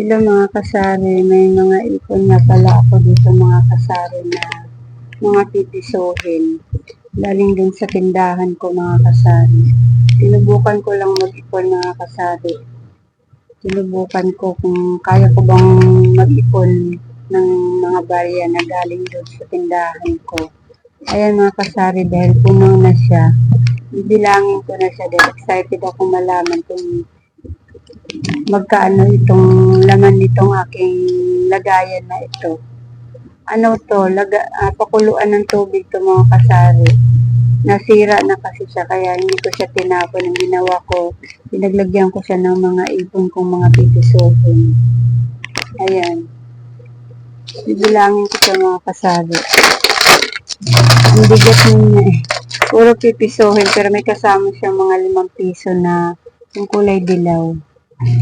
Hello mga kasari, may mga ipon na pala ako dito mga kasari na mga pipisuhin. Galing din sa tindahan ko mga kasari. Sinubukan ko lang mag-ipon mga kasari. Sinubukan ko kung kaya ko bang mag-ipon ng mga barya na galing doon sa tindahan ko. Ayan mga kasari, dahil puno na siya, bibilangin ko na siya dahil excited ako malaman kung magkaano itong laman nitong aking lagayan na ito. Ano to, laga, ah, pakuluan ng tubig to mga kasari. Nasira na kasi siya kaya hindi ko siya tinapon. Ang ginawa ko, pinaglagyan ko siya ng mga ipon kong mga pipisuhin. Ayan. Bibilangin ko siya mga kasari. Ang bigat niya eh. Puro pipisuhin pero may kasama siyang mga limang piso na yung kulay dilaw. Nakasulat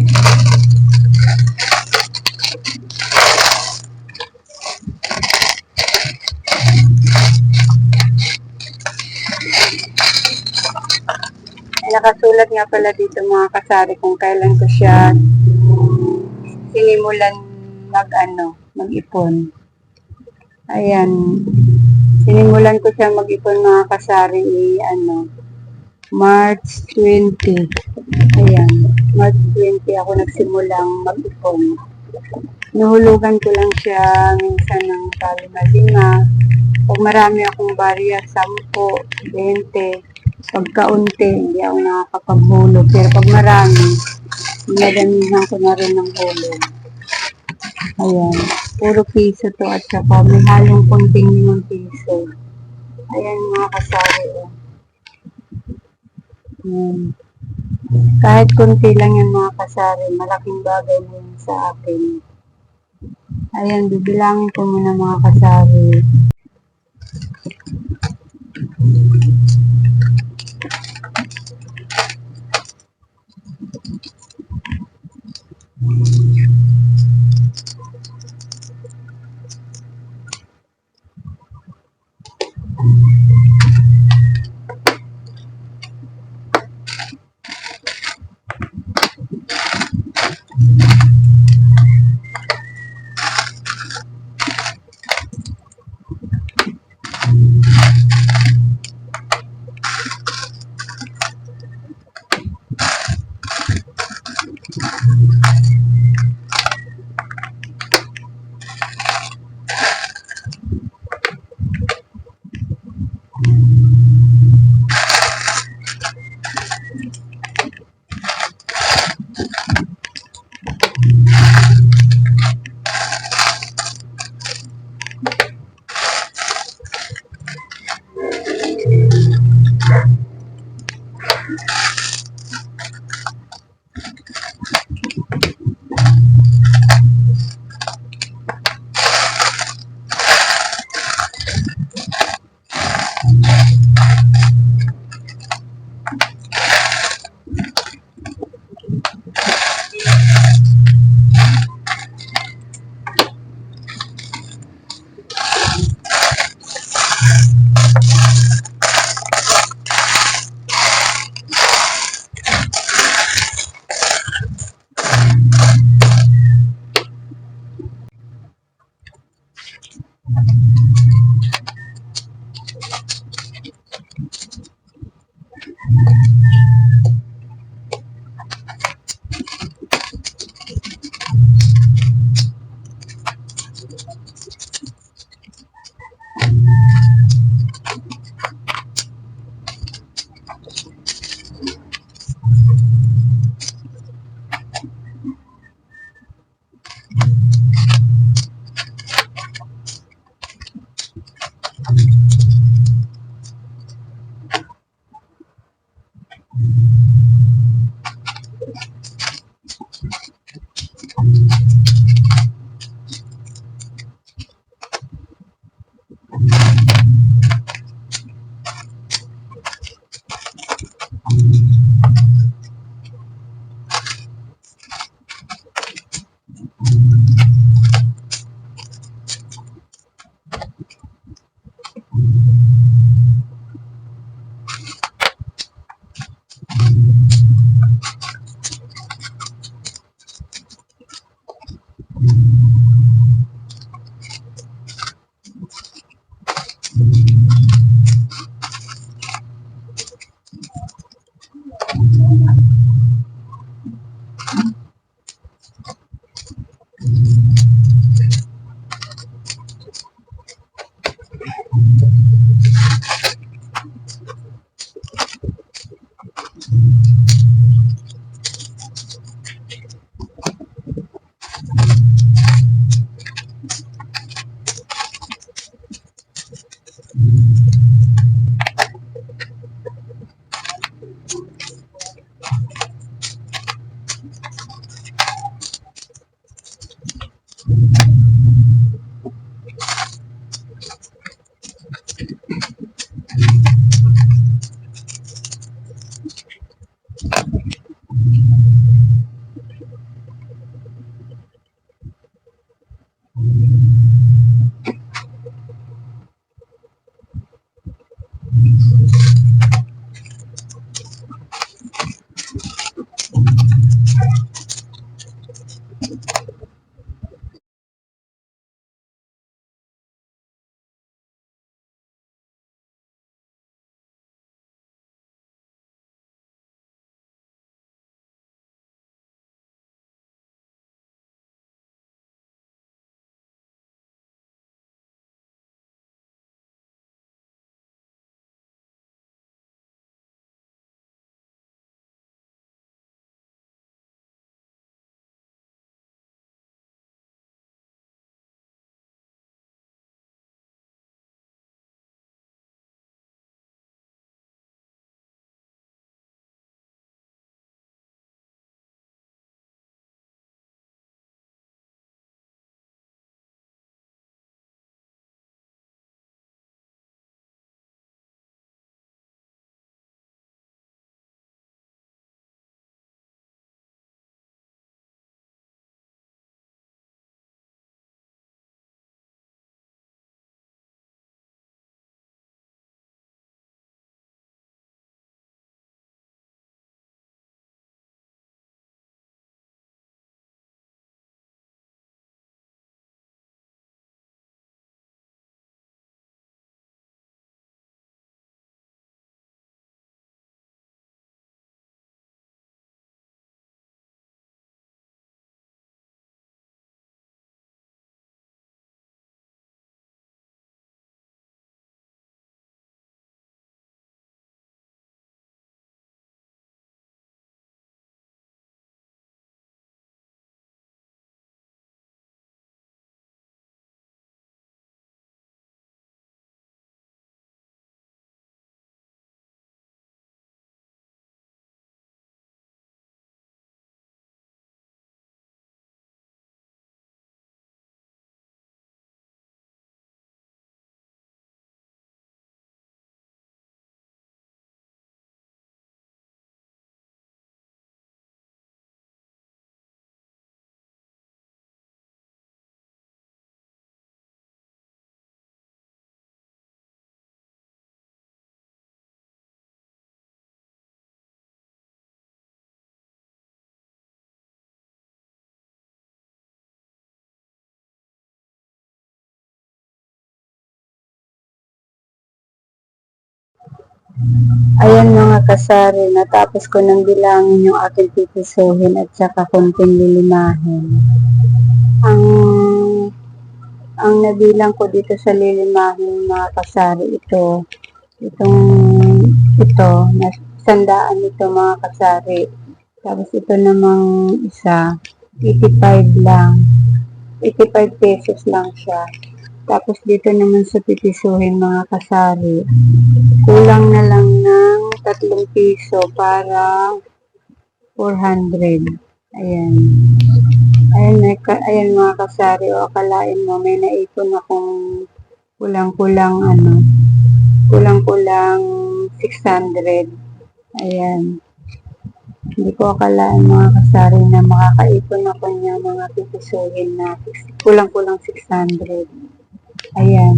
nga pala dito mga kasari kung kailan ko siya sinimulan mag ano, mag-ipon. Ayan. Sinimulan ko siya mag-ipon mga kasari i ano, March 20. March 20 ako nagsimulang mag-ipon. Nahulugan ko lang siya minsan ng palima-lima. Pag marami akong barya, 10, 20. Pag kaunti, hindi ako nakakapaghulog. Pero pag marami, nadamihan ko na rin ng hulog. Ayan. Puro piso to at saka may halong kunting limang piso. Ayan mga kasari. Oh. Ayan. Kahit kunti lang yan mga kasari, malaking bagay na yun sa akin. Ayan, bibilangin ko muna mga kasari. Ayan mga kasari, natapos ko nang bilangin yung aking pipisuhin at saka konting lilimahin. Ang ang nabilang ko dito sa lilimahin mga kasari ito, itong ito, sandaan ito mga kasari. Tapos ito namang isa, 85 lang. 85 pesos lang siya. Tapos dito naman sa pipisuhin mga kasari, kulang na lang ng 3 piso para 400. Ayan. Ayan, ayan mga kasari, o akalain mo, may naipon akong kulang-kulang ano, kulang-kulang 600. Ayan. Hindi ko akalain mga kasari na makakaipon ako niya mga pipisuhin na kulang-kulang 600. Ayan.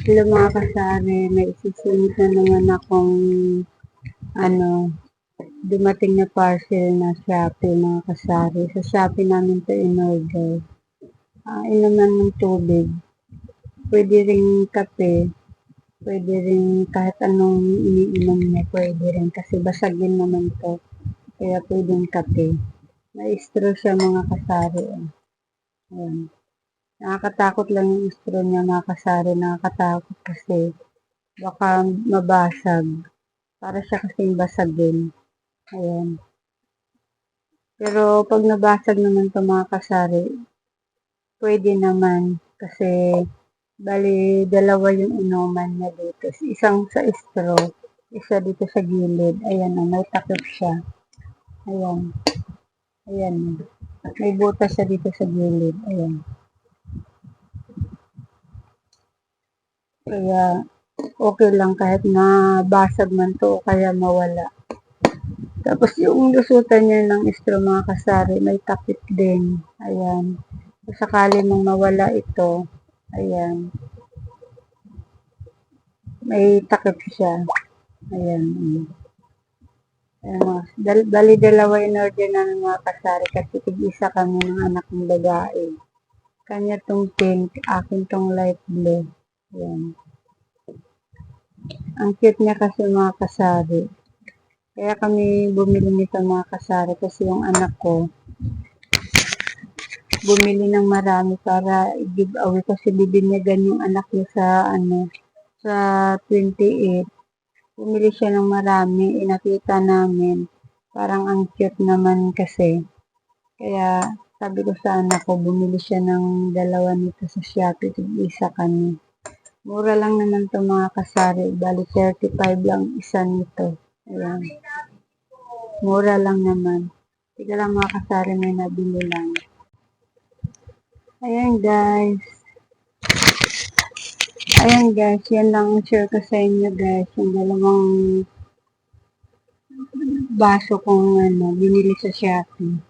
Hello mga kasari, may isisunod na naman akong ano, dumating na parcel na Shopee mga kasari. Sa Shopee namin to in-order. Ah, inuman ng tubig. Pwede ring kape. Pwede rin kahit anong iniinom mo, pwede rin kasi basag din naman to. Kaya pwedeng kape. May straw siya mga kasari. Ayan. Nakakatakot lang yung straw niya mga kasari. Nakakatakot kasi baka mabasag. Para siya kasing basag din. Ayan. Pero pag nabasag naman to mga kasari, pwede naman kasi bali dalawa yung inuman niya dito. Isang sa straw, isa dito sa gilid. Ayan o, may takip siya. Ayan. Ayan. May butas siya dito sa gilid. Ayan. Kaya okay lang kahit na basag man to kaya mawala. Tapos yung lusutan niya ng straw mga kasari, may takip din. Ayan. Kung sakali mong mawala ito, ayan. May takip siya. Ayan. mm. Ayan dal, bali dalawa in order na ng mga kasari kasi tig-isa kami ng anak ng babae. Kanya tong pink, akin tong light blue. Ayan. Ang cute niya kasi mga kasari. Kaya kami bumili nito mga kasari kasi yung anak ko bumili ng marami para i-give away kasi bibinyagan yung anak niya sa ano sa 28. Bumili siya ng marami, inakita namin. Parang ang cute naman kasi. Kaya sabi ko sa anak ko, bumili siya ng dalawa nito sa Shopee, isa kami. Mura lang naman to mga kasari, bali 35 lang isa nito. Ayan. Mura lang naman. Tiga lang mga kasari may nabili lang. Ayan guys. Ayan guys, yan lang ang share ko sa inyo guys. Yung dalawang baso kong ano, binili sa Shopee.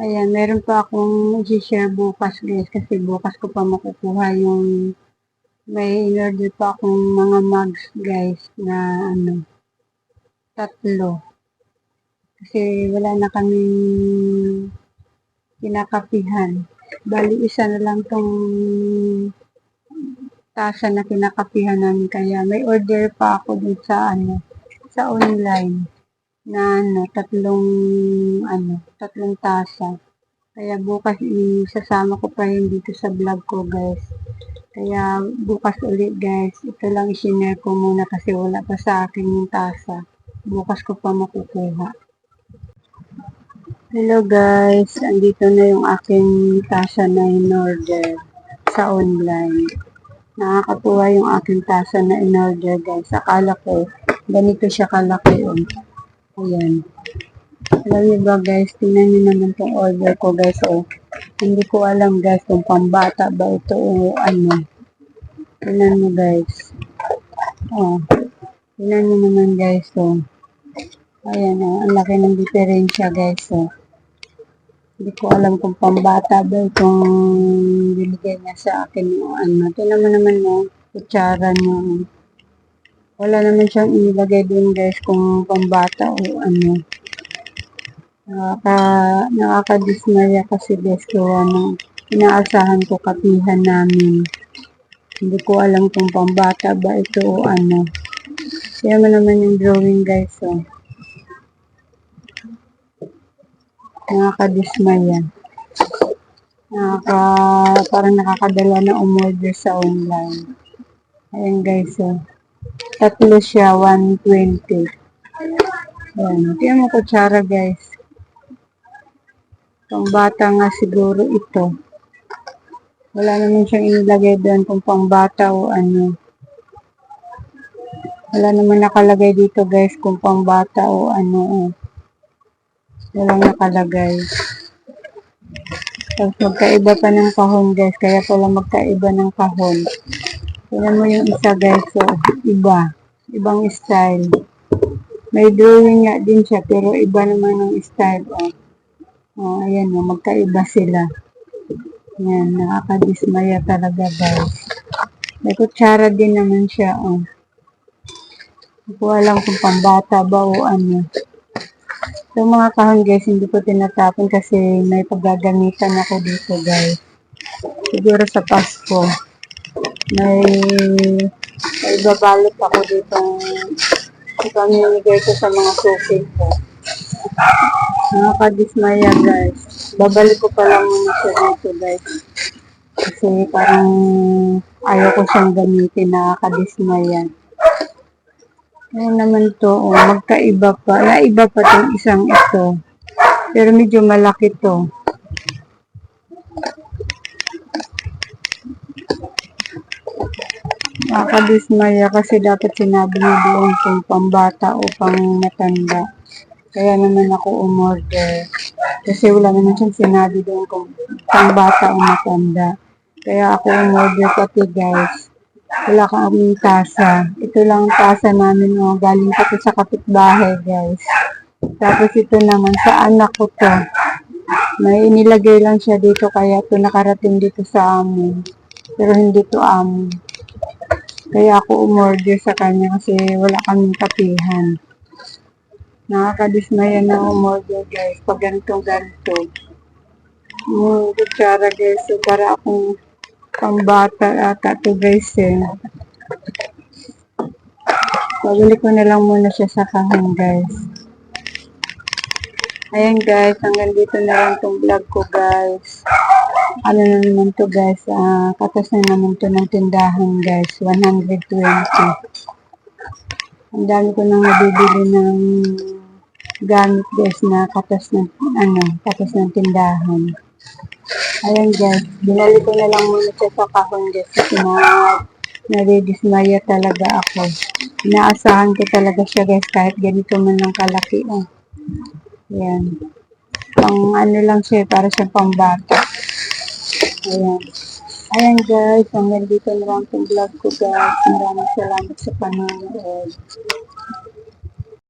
Ayan, meron pa akong i-share bukas guys kasi bukas ko pa makukuha yung may in-order pa akong mga mugs guys na ano tatlo. Kasi wala na kaming kinakapihan. Bali, isa na lang tong tasa na kinakapihan namin. Kaya may order pa ako dun sa ano, sa online na ano, tatlong ano, tatlong tasa. Kaya bukas isasama ko pa yun dito sa vlog ko guys. Kaya bukas ulit guys, ito lang isinare ko muna kasi wala pa sa akin yung tasa. Bukas ko pa makukuha. Hello guys, andito na yung aking tasa na in-order sa online. Nakakatuwa yung aking tasa na in-order guys. Akala ko, ganito siya kalaki. Oh. Ayan. Alam niyo ba guys, tingnan niyo naman tong order ko guys. Oh. Hindi ko alam guys kung pambata ba ito o ano. Tingnan mo guys. Oh. Tingnan niyo naman guys. Oh. Ayan oh, ang laki ng diferensya guys. Oh. Hindi ko alam kung pambata ba itong binigay niya sa akin yung ano. Tingnan mo naman no, kutsara niya. Wala naman siyang inilagay din guys kung pambata o ano. Nakaka, nakakadismaya kasi guys gawa ng inaasahan ko kapihan namin. Hindi ko alam kung pambata ba ito o ano. Kaya mo naman yung drawing guys. Oh. Nakakadismaya. Nakaka, parang nakakadala na umorder sa online. Ayan guys. Oh. Tatlo siya, 120. Ayan. Tingnan mo kutsara guys. Pang bata nga siguro ito. Wala naman siyang inilagay doon kung pang bata o ano. Wala naman nakalagay dito guys kung pang bata o ano. Walang nakalagay. Tapos magkaiba pa ng kahon guys. Kaya pala magkaiba ng kahon. Tingnan mo yung isa guys. So, iba. Ibang style. May drawing nga din siya pero iba naman ng style. Oh. Oh, ayan oh, magkaiba sila. Yan, nakakadismaya talaga guys. May kutsara din naman siya. Oh. Hindi alam kung pambata ba o ano. So mga kahon guys, hindi ko tinatapon kasi may paggagamitan ako dito guys. Siguro sa Pasko. May may babalot ako dito ipamimigay ko sa mga suki ko. Nakakadismaya guys. Babalik ko pa lang muna siya dito guys. Kasi parang ayaw ko siyang gamitin. Nakakadismaya. Ayan naman to. Oh, magkaiba pa. Naiba pa tong isang ito. Pero medyo malaki to. Nakakadismaya kasi dapat sinabi niyo doon kung pambata o pang matanda. Kaya naman ako umorder. Kasi wala naman siyang sinabi doon kung pang bata o matanda. Kaya ako umorder pati guys. Wala kang aming tasa. Ito lang ang tasa namin. Oh. Galing pa sa kapitbahay guys. Tapos ito naman sa anak ko to. May inilagay lang siya dito kaya to nakarating dito sa amin. Pero hindi to amin. Kaya ako umorder sa kanya kasi wala kaming kapihan. Nakakadismaya na umorder guys. Pag ganito ganito. Yung kutsara guys. So para akong pambata ata to guys eh. Pabili ko na lang muna siya sa kahon guys. Ayan guys, hanggang dito na lang tong vlog ko guys. Ano na naman to guys, ah, katas na naman to ng tindahan guys, 120. Ang dami ko nang nabibili ng gamit guys na katas ng, ano, katas ng tindahan. Ayan guys, binali ko na lang muna siya sa kahon guys kasi na nadidismaya talaga ako. Inaasahan ko talaga siya guys kahit ganito man ng kalaki. Oh. Ayan. Pang ano lang siya, para siyang pambata. Ayan. Ayan guys, hanggang dito na lang itong vlog ko guys. Maraming salamat sa panonood.